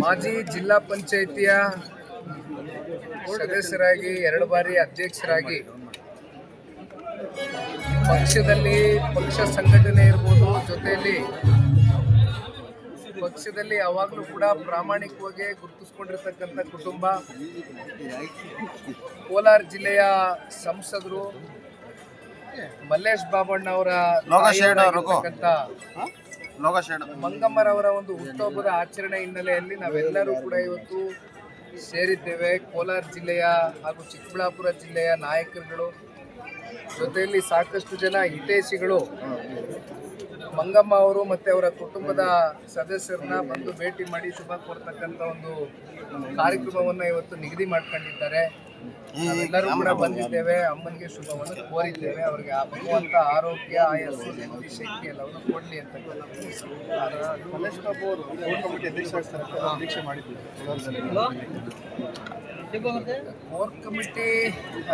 ಮಾಜಿ ಜಿಲ್ಲಾ ಪಂಚಾಯಿತಿಯ ಸದಸ್ಯರಾಗಿ ಎರಡು ಬಾರಿ ಅಧ್ಯಕ್ಷರಾಗಿ ಪಕ್ಷದಲ್ಲಿ ಪಕ್ಷ ಸಂಘಟನೆ ಇರ್ಬೋದು ಜೊತೆಯಲ್ಲಿ ಪಕ್ಷದಲ್ಲಿ ಯಾವಾಗಲೂ ಕೂಡ ಪ್ರಾಮಾಣಿಕವಾಗಿ ಗುರುತಿಸ್ಕೊಂಡಿರ್ತಕ್ಕಂಥ ಕುಟುಂಬ. ಕೋಲಾರ ಜಿಲ್ಲೆಯ ಸಂಸದರು ಮಲ್ಲೇಶ್ ಬಾಬಣ್ಣ ಅವರ ಮಂಗಮ್ಮರವರ ಒಂದು ಹುಟ್ಟುಹಬ್ಬದ ಆಚರಣೆ ಹಿನ್ನೆಲೆಯಲ್ಲಿ ನಾವೆಲ್ಲರೂ ಕೂಡ ಇವತ್ತು ಸೇರಿದ್ದೇವೆ. ಕೋಲಾರ ಜಿಲ್ಲೆಯ ಹಾಗೂ ಚಿಕ್ಕಬಳ್ಳಾಪುರ ಜಿಲ್ಲೆಯ ನಾಯಕರುಗಳು. ಜೊತೆಯಲ್ಲಿ ಸಾಕಷ್ಟು ಜನ ಹಿತೈಷಿಗಳು. ಮಂಗಮ್ಮ ಅವರು ಮತ್ತೆ ಅವರ ಕುಟುಂಬದ ಸದಸ್ಯರನ್ನ ಬಂದು ಭೇಟಿ ಮಾಡಿ ಶುಭ ಕೊಡ್ತಕ್ಕಂಥ ಒಂದು ಕಾರ್ಯಕ್ರಮವನ್ನು ಇವತ್ತು ನಿಗದಿ ಮಾಡ್ಕೊಂಡಿದ್ದಾರೆ. ನಾವೆಲ್ಲರೂ ಕೂಡ ಬಂದಿದ್ದೇವೆ. ಅಮ್ಮನಿಗೆ ಶುಭವನ್ನು ಕೋರಿದ್ದೇವೆ. ಅವರಿಗೆ ಆ ಭಗವಂತ ಆರೋಗ್ಯ ಆಯಸ್ಸು ನೆಮ್ಮದಿ ಶಕ್ತಿ ಎಲ್ಲವನ್ನು ಕೊಡಲಿ ಅಂತ ಮಲ್ಲೇಶ್ ಬಾಬು ಅವರು ಕಮಿಟಿ ಅಧ್ಯಕ್ಷರಾಗ್ತಾರೆ ಅಧ್ಯಕ್ಷೆ ಮಾಡಿದ್ದೀವಿ ಕೋರ್ ಕಮಿಟಿ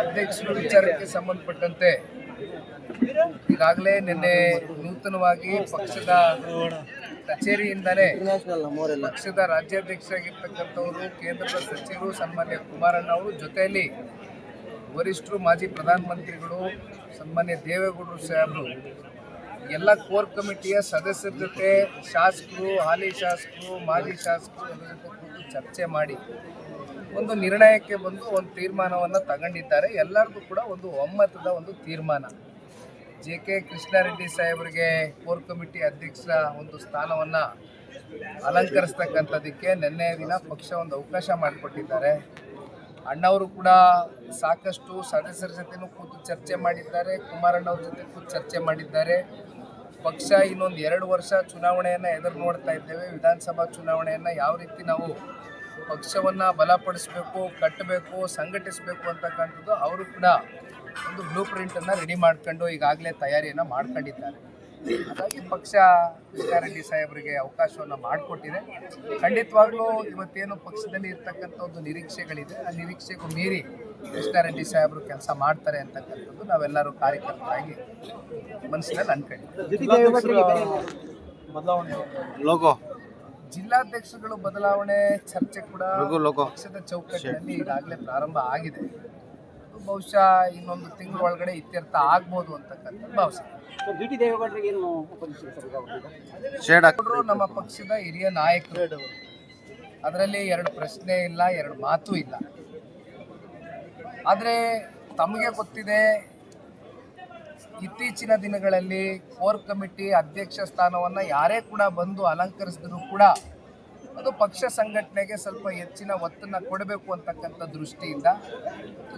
ಅಧ್ಯಕ್ಷರ ವಿಚಾರಕ್ಕೆ ಸಂಬಂಧಪಟ್ಟಂತೆ ಈಗಾಗಲೇ ನಿನ್ನೆ ನೂತನವಾಗಿ ಪಕ್ಷದ ಕಚೇರಿಯಿಂದಲೇ ಪಕ್ಷದ ರಾಜ್ಯಾಧ್ಯಕ್ಷರಾಗಿರ್ತಕ್ಕಂಥವರು ಕೇಂದ್ರದ ಸಚಿವರು ಸನ್ಮಾನ್ಯ ಕುಮಾರಣ್ಣ ಅವರು ಜೊತೆಯಲ್ಲಿ ವರಿಷ್ಠರು ಮಾಜಿ ಪ್ರಧಾನಮಂತ್ರಿಗಳು ಸನ್ಮಾನ್ಯ ದೇವೇಗೌಡರು ಸಾಹೇಬರು ಎಲ್ಲ ಕೋರ್ ಕಮಿಟಿಯ ಸದಸ್ಯರ ಜೊತೆ ಶಾಸಕರು ಹಾಲಿ ಶಾಸಕರು ಮಾಜಿ ಶಾಸಕರು ಎಲ್ಲರ ಜೊತೆ ಕೂತು ಚರ್ಚೆ ಮಾಡಿ ಒಂದು ನಿರ್ಣಯಕ್ಕೆ ಬಂದು ಒಂದು ತೀರ್ಮಾನವನ್ನು ತಗೊಂಡಿದ್ದಾರೆ. ಎಲ್ಲರಿಗೂ ಕೂಡ ಒಂದು ಒಮ್ಮತದ ಒಂದು ತೀರ್ಮಾನ. ಜೆ ಕೆ ಕೃಷ್ಣಾರೆಡ್ಡಿ ಸಾಹೇಬರಿಗೆ ಕೋರ್ ಕಮಿಟಿ ಅಧ್ಯಕ್ಷರ ಒಂದು ಸ್ಥಾನವನ್ನು ಅಲಂಕರಿಸ್ತಕ್ಕಂಥದ್ದಕ್ಕೆ ನಿನ್ನೆ ದಿನ ಪಕ್ಷ ಒಂದು ಅವಕಾಶ ಮಾಡಿಕೊಟ್ಟಿದ್ದಾರೆ. ಅಣ್ಣವರು ಕೂಡ ಸಾಕಷ್ಟು ಸದಸ್ಯರ ಜೊತೆನೂ ಕೂತು ಚರ್ಚೆ ಮಾಡಿದ್ದಾರೆ, ಕುಮಾರಣ್ಣವ್ರ ಜೊತೆ ಕೂತು ಚರ್ಚೆ ಮಾಡಿದ್ದಾರೆ. ಪಕ್ಷ ಇನ್ನೊಂದು ಎರಡು ವರ್ಷ ಚುನಾವಣೆಯನ್ನು ಎದುರು ನೋಡ್ತಾ ಇದ್ದೇವೆ. ವಿಧಾನಸಭಾ ಚುನಾವಣೆಯನ್ನು ಯಾವ ರೀತಿ ನಾವು ಪಕ್ಷವನ್ನು ಬಲಪಡಿಸಬೇಕು, ಕಟ್ಟಬೇಕು, ಸಂಘಟಿಸಬೇಕು ಅಂತಕ್ಕಂಥದ್ದು ಅವರು ಕೂಡ ಒಂದು ಬ್ಲೂ ಪ್ರಿಂಟನ್ನು ರೆಡಿ ಮಾಡ್ಕೊಂಡು ಈಗಾಗಲೇ ತಯಾರಿಯನ್ನು ಮಾಡ್ಕೊಂಡಿದ್ದಾರೆ. ಹಾಗಾಗಿ ಪಕ್ಷ ಕೃಷ್ಣಾರೆಡ್ಡಿ ಸಾಹೇಬರಿಗೆ ಅವಕಾಶವನ್ನು ಮಾಡಿಕೊಟ್ಟಿದೆ. ಖಂಡಿತವಾಗ್ಲೂ ಇವತ್ತೇನು ಪಕ್ಷದಲ್ಲಿ ಇರ್ತಕ್ಕಂಥ ಒಂದು ನಿರೀಕ್ಷೆಗಳಿದೆ. ಆ ನಿರೀಕ್ಷೆಗೂ ಮೀರಿ ಕೃಷ್ಣಾರೆಡ್ಡಿ ಸಾಹೇಬರು ಕೆಲಸ ಮಾಡ್ತಾರೆ ಅಂತಕ್ಕಂಥದ್ದು ನಾವೆಲ್ಲರೂ ಕಾರ್ಯಕರ್ತರಾಗಿ ಮನಸ್ಸಿನಲ್ಲಿ ಅನ್ಕೊಂಡಿದ್ದೀವಿ. ಬದಲಾವಣೆ ಲೋಗೋ. ಜಿಲ್ಲಾಧ್ಯಕ್ಷರುಗಳು ಬದಲಾವಣೆ ಚರ್ಚೆ ಕೂಡ ಪಕ್ಷದ ಚೌಕಟ್ಟಿನಲ್ಲಿ ಈಗಾಗಲೇ ಪ್ರಾರಂಭ ಆಗಿದೆ. ಬಹುಶಃ ಇನ್ನೊಂದು ತಿಂಗಳ ಒಳಗಡೆ ಇತ್ಯರ್ಥ ಆಗ್ಬೋದು ಅಂತಕ್ಕಂಥ ಭಾವಿಸ್ತೀನಿ ಈಗ ಶೇಡ್ ನಮ್ಮ ಪಕ್ಷದ ಹಿರಿಯ ನಾಯಕರು. ಅದರಲ್ಲಿ ಎರಡು ಪ್ರಶ್ನೆ ಇಲ್ಲ ಎರಡು ಮಾತು ಇಲ್ಲ. ಆದರೆ ತಮಗೆ ಗೊತ್ತಿದೆ ಇತ್ತೀಚಿನ ದಿನಗಳಲ್ಲಿ ಕೋರ್ ಕಮಿಟಿ ಅಧ್ಯಕ್ಷ ಸ್ಥಾನವನ್ನು ಯಾರೇ ಕೂಡ ಬಂದು ಅಲಂಕರಿಸಿದ್ರು ಕೂಡ ಅದು ಪಕ್ಷ ಸಂಘಟನೆಗೆ ಸ್ವಲ್ಪ ಹೆಚ್ಚಿನ ಒತ್ತನ್ನು ಕೊಡಬೇಕು ಅಂತಕ್ಕಂಥ ದೃಷ್ಟಿಯಿಂದ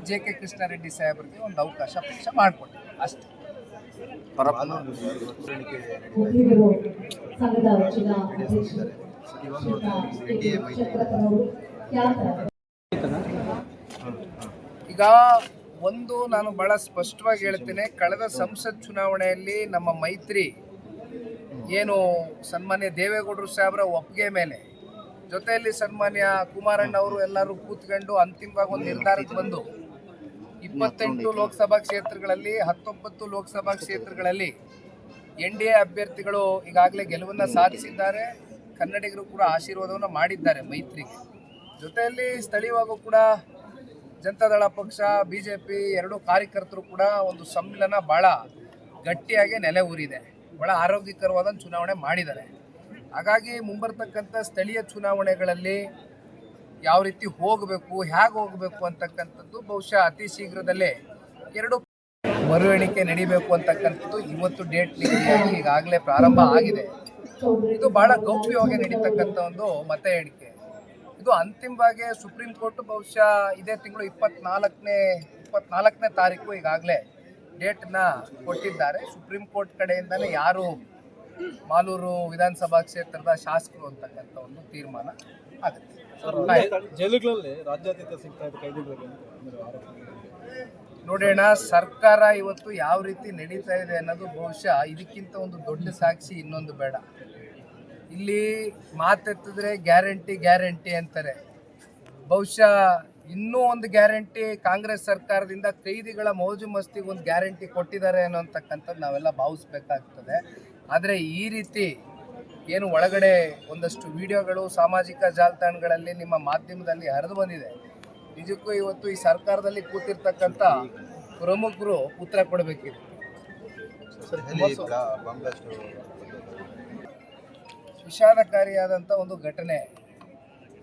ಜೆ ಕೆ ಕೃಷ್ಣಾರೆಡ್ಡಿ ಸಾಹೇಬರಿಗೆ ಒಂದು ಅವಕಾಶ ಪಕ್ಷ ಮಾಡಿಕೊಟ್ಟಿದೆ ಅಷ್ಟೇ. ಈಗ ಒಂದು ನಾನು ಬಹಳ ಸ್ಪಷ್ಟವಾಗಿ ಹೇಳ್ತೇನೆ ಕಳೆದ ಸಂಸತ್ ಚುನಾವಣೆಯಲ್ಲಿ ನಮ್ಮ ಮೈತ್ರಿ ಏನು ಸನ್ಮಾನ್ಯ ದೇವೇಗೌಡರು ಸಾಹೇಬರ ಒಪ್ಪಿಗೆ ಮೇಲೆ ಜೊತೆಯಲ್ಲಿ ಸನ್ಮಾನ್ಯ ಕುಮಾರಣ್ಣ ಅವರು ಎಲ್ಲರೂ ಕೂತ್ಕೊಂಡು ಅಂತಿಮವಾಗಿ ಒಂದು ನಿರ್ಧಾರಕ್ಕೆ ಬಂದು ಇಪ್ಪತ್ತೆಂಟು ಲೋಕಸಭಾ ಕ್ಷೇತ್ರಗಳಲ್ಲಿ ಹತ್ತೊಂಬತ್ತು ಲೋಕಸಭಾ ಕ್ಷೇತ್ರಗಳಲ್ಲಿ ಎನ್ ಡಿ ಎ ಅಭ್ಯರ್ಥಿಗಳು ಈಗಾಗಲೇ ಗೆಲುವನ್ನು ಸಾಧಿಸಿದ್ದಾರೆ. ಕನ್ನಡಿಗರು ಕೂಡ ಆಶೀರ್ವಾದವನ್ನು ಮಾಡಿದ್ದಾರೆ ಮೈತ್ರಿಗೆ. ಜೊತೆಯಲ್ಲಿ ಸ್ಥಳೀಯವಾಗೂ ಕೂಡ ಜನತಾದಳ ಪಕ್ಷ ಬಿ ಜೆ ಪಿ ಎರಡೂ ಕಾರ್ಯಕರ್ತರು ಕೂಡ ಒಂದು ಸಮ್ಮಿಲನ ಭಾಳ ಗಟ್ಟಿಯಾಗಿ ನೆಲೆ ಊರಿದೆ. ಭಾಳ ಆರೋಗ್ಯಕರವಾದ ಚುನಾವಣೆ ಮಾಡಿದ್ದಾರೆ. ಹಾಗಾಗಿ ಮುಂಬರ್ತಕ್ಕಂಥ ಸ್ಥಳೀಯ ಚುನಾವಣೆಗಳಲ್ಲಿ ಯಾವ ರೀತಿ ಹೋಗಬೇಕು, ಹೇಗೆ ಹೋಗಬೇಕು ಅಂತಕ್ಕಂಥದ್ದು ಬಹುಶಃ ಅತಿ ಶೀಘ್ರದಲ್ಲೇ ಎರಡು ಮರು ಎಣಿಕೆ ನಡಿಬೇಕು ಅಂತಕ್ಕಂಥದ್ದು ಇವತ್ತು ಡೇಟ್ ಈಗಾಗಲೇ ಪ್ರಾರಂಭ ಆಗಿದೆ. ಇದು ಬಹಳ ಗೌಪ್ಯವಾಗಿ ನಡೀತಕ್ಕಂಥ ಒಂದು ಮತ ಎಣಿಕೆ ಇದು ಅಂತಿಮವಾಗಿ ಸುಪ್ರೀಂ ಕೋರ್ಟ್ ಬಹುಶಃ ಇದೇ ತಿಂಗಳು ಇಪ್ಪತ್ನಾಲ್ಕನೇ ಇಪ್ಪತ್ನಾಲ್ಕನೇ ತಾರೀಕು ಈಗಾಗಲೇ ಡೇಟ್ನ ಕೊಟ್ಟಿದ್ದಾರೆ. ಸುಪ್ರೀಂ ಕೋರ್ಟ್ ಕಡೆಯಿಂದಲೇ ಯಾರು ಮಾಲೂರು ವಿಧಾನಸಭಾ ಕ್ಷೇತ್ರದ ಶಾಸಕರು ಅಂತಕ್ಕಂಥ ಒಂದು ತೀರ್ಮಾನ ಆಗುತ್ತೆ. ಜೈಲುಗಳಲ್ಲಿ ರಾಜ್ಯಾತೀತ ಸಿಗ್ತಾ ಇದೆ ಕೈದಿಗಳಿಗೆ ನೋಡೋಣ ಸರ್ಕಾರ ಇವತ್ತು ಯಾವ ರೀತಿ ನಡೀತಾ ಇದೆ ಅನ್ನೋದು ಬಹುಶಃ ಇದಕ್ಕಿಂತ ಒಂದು ದೊಡ್ಡ ಸಾಕ್ಷಿ ಇನ್ನೊಂದು ಬೇಡ. ಇಲ್ಲಿ ಮಾತೆತ್ತಿದ್ರೆ ಗ್ಯಾರಂಟಿ ಗ್ಯಾರಂಟಿ ಅಂತಾರೆ. ಬಹುಶಃ ಇನ್ನೂ ಒಂದು ಗ್ಯಾರಂಟಿ ಕಾಂಗ್ರೆಸ್ ಸರ್ಕಾರದಿಂದ ಕೈದಿಗಳ ಮೋಜು ಮಸ್ತಿಗೆ ಒಂದು ಗ್ಯಾರಂಟಿ ಕೊಟ್ಟಿದ್ದಾರೆ ಅನ್ನೋಂತಕ್ಕಂಥದ್ದು ನಾವೆಲ್ಲ ಭಾವಿಸ್ಬೇಕಾಗ್ತದೆ. ಆದರೆ ಈ ರೀತಿ ಏನು ಒಳಗಡೆ ಒಂದಷ್ಟು ವಿಡಿಯೋಗಳು ಸಾಮಾಜಿಕ ಜಾಲತಾಣಗಳಲ್ಲಿ ನಿಮ್ಮ ಮಾಧ್ಯಮದಲ್ಲಿ ಹರಿದು ಬಂದಿದೆ. ನಿಜಕ್ಕೂ ಇವತ್ತು ಈ ಸರ್ಕಾರದಲ್ಲಿ ಕೂತಿರ್ತಕ್ಕಂಥ ಪ್ರಮುಖರು ಉತ್ತರ ಕೊಡಬೇಕಿದೆ. ವಿಷಾದಕಾರಿಯಾದಂಥ ಒಂದು ಘಟನೆ.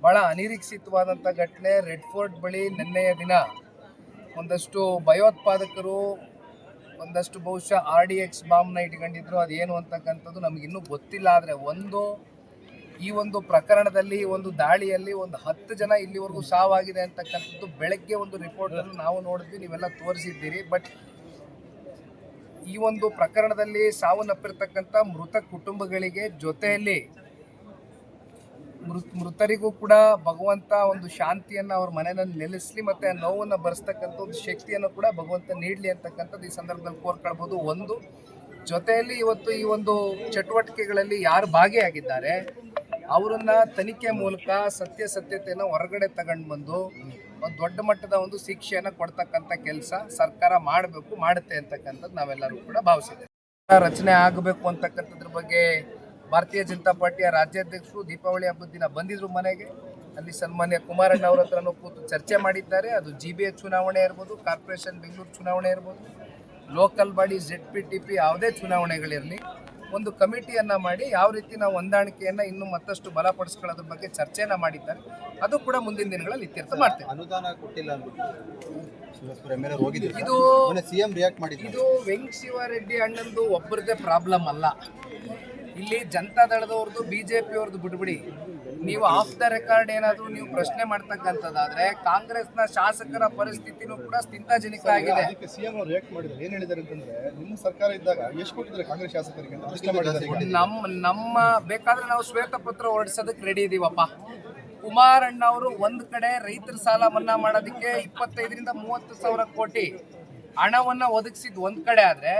ಬಹಳ ಅನಿರೀಕ್ಷಿತವಾದಂಥ ಘಟನೆ. ರೆಡ್ ಫೋರ್ಟ್ ಬಳಿ ನಿನ್ನೆಯ ದಿನ ಒಂದಷ್ಟು ಭಯೋತ್ಪಾದಕರು ಒಂದಷ್ಟು ಬಹುಶಃ ಆರ್ ಡಿ ಎಕ್ಸ್ ಬಾಂಬ್ನ ಇಟ್ಕೊಂಡಿದ್ರು, ಅದೇನು ಅಂತಕ್ಕಂಥದ್ದು ನಮಗಿನ್ನೂ ಗೊತ್ತಿಲ್ಲ. ಆದರೆ ಒಂದು, ಈ ಒಂದು ಪ್ರಕರಣದಲ್ಲಿ ಒಂದು ದಾಳಿಯಲ್ಲಿ ಒಂದು ಹತ್ತು ಜನ ಇಲ್ಲಿವರೆಗೂ ಸಾವಾಗಿದೆ ಅಂತಕ್ಕಂಥದ್ದು ಬೆಳಗ್ಗೆ ಒಂದು ರಿಪೋರ್ಟನ್ನು ನಾವು ನೋಡಿದ್ವಿ, ನೀವೆಲ್ಲ ತೋರಿಸಿದ್ದೀರಿ. ಬಟ್ ಈ ಒಂದು ಪ್ರಕರಣದಲ್ಲಿ ಸಾವನ್ನಪ್ಪಿರ್ತಕ್ಕಂಥ ಮೃತ ಕುಟುಂಬಗಳಿಗೆ ಜೊತೆಯಲ್ಲಿ ಮೃತ್ ಮೃತರಿಗೂ ಕೂಡ ಭಗವಂತ ಒಂದು ಶಾಂತಿಯನ್ನು ಅವ್ರ ಮನೆಯಲ್ಲಿ ನೆಲೆಸಲಿ ಮತ್ತು ಆ ನೋವನ್ನು ಬರೆಸ್ತಕ್ಕಂಥ ಒಂದು ಶಕ್ತಿಯನ್ನು ಕೂಡ ಭಗವಂತ ನೀಡಲಿ ಅಂತಕ್ಕಂಥದ್ದು ಈ ಸಂದರ್ಭದಲ್ಲಿ ಕೋರ್ಕೊಳ್ಬೋದು. ಒಂದು, ಜೊತೆಯಲ್ಲಿ ಇವತ್ತು ಈ ಒಂದು ಚಟುವಟಿಕೆಗಳಲ್ಲಿ ಯಾರು ಭಾಗಿಯಾಗಿದ್ದಾರೆ, ಅವರನ್ನ ತನಿಖೆ ಮೂಲಕ ಸತ್ಯಸತ್ಯತೆಯನ್ನು ಹೊರಗಡೆ ತಗೊಂಡು ಬಂದು ಒಂದು ದೊಡ್ಡ ಮಟ್ಟದ ಒಂದು ಶಿಕ್ಷೆಯನ್ನು ಕೊಡ್ತಕ್ಕಂಥ ಕೆಲಸ ಸರ್ಕಾರ ಮಾಡಬೇಕು, ಮಾಡುತ್ತೆ ಅಂತಕ್ಕಂಥದ್ದು ನಾವೆಲ್ಲರೂ ಕೂಡ ಭಾವಿಸಿದ್ದೇವೆ. ರಚನೆ ಆಗಬೇಕು ಅಂತಕ್ಕಂಥದ್ರ ಬಗ್ಗೆ ಭಾರತೀಯ ಜನತಾ ಪಾರ್ಟಿಯ ರಾಜ್ಯಾಧ್ಯಕ್ಷರು ದೀಪಾವಳಿ ಹಬ್ಬದ ದಿನ ಬಂದಿದ್ರು ಮನೆಗೆ. ಅಲ್ಲಿ ಸನ್ಮಾನ್ಯ ಕುಮಾರಣ್ಣ ಅವ್ರ ಹತ್ರನೂ ಕೂತು ಚರ್ಚೆ ಮಾಡಿದ್ದಾರೆ. ಅದು ಜಿ ಬಿ ಎ ಚುನಾವಣೆ ಇರ್ಬೋದು ಕಾರ್ಪೊರೇಷನ್ ಬೆಂಗಳೂರು ಚುನಾವಣೆ ಇರ್ಬೋದು local body Z P T P ಯಾವುದೇ ಚುನಾವಣೆಗಳಿರಲಿ ಒಂದು ಕಮಿಟಿಯನ್ನು ಮಾಡಿ ಯಾವ ರೀತಿ ನಾವು ಹೊಂದಾಣಿಕೆಯನ್ನು ಇನ್ನೂ ಮತ್ತಷ್ಟು ಬಲಪಡಿಸ್ಕೊಳ್ಳೋದ್ರ ಬಗ್ಗೆ ಚರ್ಚೆಯನ್ನು ಮಾಡಿದ್ದಾರೆ. ಅದು ಕೂಡ ಮುಂದಿನ ದಿನಗಳಲ್ಲಿ ಇತ್ಯರ್ಥ ಮಾಡ್ತೇವೆ. ಅನುದಾನ ಕೊಟ್ಟಿಲ್ಲ ಇದು ಸಿ ಎಂ ಹೋಗಿದ್ರು. ಇದು ಸಿಎಂ ರಿಯಾಕ್ಟ್ ಮಾಡಿದ್ರು. ಇದು ವೆಂಕ್ ಶಿವಾರೆಡ್ಡಿ ಅಣ್ಣಂದು ಒಬ್ಬರದೇ ಪ್ರಾಬ್ಲಮ್ ಅಲ್ಲ. ಇಲ್ಲಿ ಜನತಾ ದಳದವ್ರದ್ದು ಜೆ ಪಿಯವ್ರದ್ದು ಬಿಟ್ಬಿಡಿ. ನೀವು ಆಫ್ ದ ರೆಕಾರ್ಡ್ ಏನಾದರೂ ನೀವು ಪ್ರಶ್ನೆ ಮಾಡ್ತಕ್ಕಂಥದ್ದಾದ್ರೆ ಕಾಂಗ್ರೆಸ್ನ ಶಾಸಕರ ಪರಿಸ್ಥಿತಿನೂ ಕೂಡ ಸ್ಥಿತಾಜನಕ ಆಗಿದೆ. ಅದಕ್ಕೆ ಸಿಎಂ ಅವರು ರಿಯಾಕ್ಟ್ ಮಾಡಿದ್ರು ಏನು ಹೇಳಿದ್ದಾರೆ ಅಂತಂದ್ರೆ ನಿಮ್ಮ ಸರ್ಕಾರ ಇದ್ದಾಗ ಎಷ್ಟು ಕೊಟ್ಟಿದ್ದಾರೆ ಕಾಂಗ್ರೆಸ್ ಶಾಸಕರಿಗೆ ಅಂತ ಪ್ರಶ್ನೆ ಮಾಡಿದ್ದಾರೆ ಈಗ. ನಮ್ಮ ನಮ್ಮ ಬೇಕಾದ್ರೆ ನಾವು ಶ್ವೇತಪತ್ರ ಹೊರಡಿಸೋದಕ್ಕೆ ರೆಡಿ ಇದೀವಪ್ಪ. ಕುಮಾರಣ್ಣ ಅವರು ಒಂದು ಕಡೆ ರೈತರ ಸಾಲ ಮನ್ನಾ ಮಾಡೋದಕ್ಕೆ ಇಪ್ಪತ್ತೈದರಿಂದ ಮೂವತ್ತು ಸಾವಿರ ಕೋಟಿ ಹಣವನ್ನ ಒದಗಿಸಿದ್ದು ಒಂದು ಕಡೆ ಆದ್ರೆ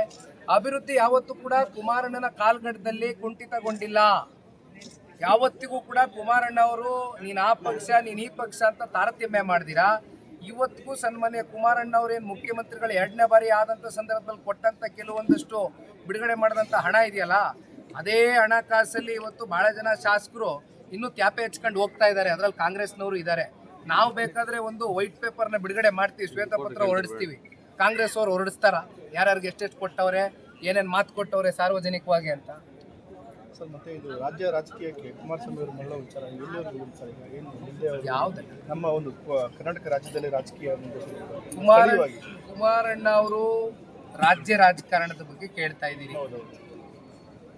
ಅಭಿವೃದ್ಧಿ ಯಾವತ್ತೂ ಕೂಡ ಕುಮಾರಣ್ಣನ ಕಾಲ್ಗಡದಲ್ಲಿ ಕುಂಠಿತಗೊಂಡಿಲ್ಲ. ಯಾವತ್ತಿಗೂ ಕೂಡ ಕುಮಾರಣ್ಣ ಅವರು, ನೀನ್ ಆ ಪಕ್ಷ, ನೀನು ಈ ಪಕ್ಷ ಅಂತ ತಾರತಮ್ಯ ಮಾಡಿದಿರಾ? ಇವತ್ತಿಗೂ ಸನ್ಮಾನ್ಯ ಕುಮಾರಣ್ಣ ಅವ್ರೇನು ಮುಖ್ಯಮಂತ್ರಿಗಳು ಎರಡನೇ ಬಾರಿ ಆದಂಥ ಸಂದರ್ಭದಲ್ಲಿ ಕೊಟ್ಟಂತ ಕೆಲವೊಂದಷ್ಟು ಬಿಡುಗಡೆ ಮಾಡಿದಂಥ ಹಣ ಇದೆಯಲ್ಲ, ಅದೇ ಹಣಕಾಸಲ್ಲಿ ಇವತ್ತು ಬಹಳ ಜನ ಶಾಸಕರು ಇನ್ನೂ ತ್ಯಾಪೆ ಹಚ್ಕೊಂಡು ಹೋಗ್ತಾ ಇದ್ದಾರೆ. ಅದ್ರಲ್ಲಿ ಕಾಂಗ್ರೆಸ್ನವರು ಇದ್ದಾರೆ. ನಾವು ಬೇಕಾದರೆ ಒಂದು ವೈಟ್ ಪೇಪರ್ನ ಬಿಡುಗಡೆ ಮಾಡ್ತೀವಿ, ಶ್ವೇತಪತ್ರ ಹೊರಡಿಸ್ತೀವಿ. ಕಾಂಗ್ರೆಸ್ ಅವ್ರು ಹೊರಡಿಸ್ತಾರ? ಯಾರ್ಯಾರಿಗೆ ಎಷ್ಟೆಷ್ಟು ಕೊಟ್ಟವ್ರೆ? ಏನೇನು ಮಾತು ಕೊಟ್ಟವ್ರೆ ಸಾರ್ವಜನಿಕವಾಗಿ ಅಂತ? ಸರ್ ಮತ್ತೆ ಇದು ರಾಜ್ಯ ರಾಜಕೀಯಕ್ಕೆ ಕುಮಾರಸ್ವಾಮಿ ಅವರು ಮಳ್ಳ ವಿಚಾರ ಎಲ್ಲಿವರೆಗೂ ಸರ್ ಈಗ ಏನು ಮುಂದೆ ಯಾವ್ದು? ನಮ್ಮ ಒಂದು ಕ- ಕರ್ನಾಟಕ ರಾಜ್ಯದಲ್ಲಿ ರಾಜಕೀಯ ಒಂದು ಕುಮಾರ ಸ್ಥಳೀಯವಾಗಿ. ಕುಮಾರಣ್ಣ ಅವರು ರಾಜ್ಯ ರಾಜಕಾರಣದ ಬಗ್ಗೆ ಕೇಳ್ತಾ ಇದ್ದೀರಿ ಹೌದು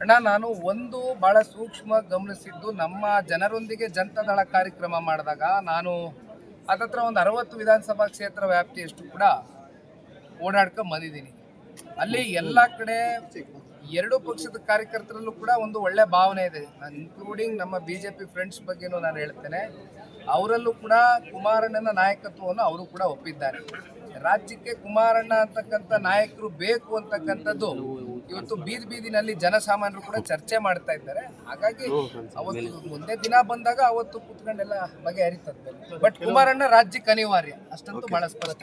ಅಣ್ಣ ನಾನು ಒಂದು ಬಹಳ ಸೂಕ್ಷ್ಮ ಗಮನಿಸಿದ್ದು ನಮ್ಮ ಜನರೊಂದಿಗೆ ಜನತಾದಳ ಕಾರ್ಯಕ್ರಮ ಮಾಡಿದಾಗ ನಾನು ಅದತ್ರ ಒಂದು ಅರವತ್ತು ವಿಧಾನಸಭಾ ಕ್ಷೇತ್ರ ವ್ಯಾಪ್ತಿಯಷ್ಟು ಕೂಡ ಓಡಾಡ್ಕೊಂಡ್ ಬಂದಿದ್ದೀನಿ. ಅಲ್ಲಿ ಎಲ್ಲ ಕಡೆ ಎರಡು ಪಕ್ಷದ ಕಾರ್ಯಕರ್ತರಲ್ಲೂ ಕೂಡ ಒಂದು ಒಳ್ಳೆ ಭಾವನೆ ಇದೆ. ನಾನು ಇನ್ಕ್ಲೂಡಿಂಗ್ ನಮ್ಮ ಬಿ ಜೆ ಪಿ ಫ್ರೆಂಡ್ಸ್ ಬಗ್ಗೆನೂ ನಾನು ಹೇಳ್ತೇನೆ. ಅವರಲ್ಲೂ ಕೂಡ ಕುಮಾರಣ್ಣನ ನಾಯಕತ್ವವನ್ನು ಅವರು ಕೂಡ ಒಪ್ಪಿದ್ದಾರೆ. ರಾಜ್ಯಕ್ಕೆ ಕುಮಾರಣ್ಣ ಅಂತಕ್ಕಂಥ ನಾಯಕರು ಬೇಕು ಅಂತಕ್ಕಂಥದ್ದು ಇವತ್ತು ಬೀದಿ ಬೀದಿನಲ್ಲಿ ಜನಸಾಮಾನ್ಯರು ಕೂಡ ಚರ್ಚೆ ಮಾಡ್ತಾ ಇದ್ದಾರೆ. ಹಾಗಾಗಿ ಅವತ್ತು ಮುಂದೆ ದಿನ ಬಂದಾಗ ಅವತ್ತು ಕೂತ್ಕೊಂಡೆಲ್ಲ ಬಗೆಹರಿತದೆ ಬಟ್ ಕುಮಾರಣ್ಣ ರಾಜ್ಯಕ್ಕೆ ಅನಿವಾರ್ಯ ಅಷ್ಟಂತೂ ಬಹಳ ಸ್ಪಷ್ಟ.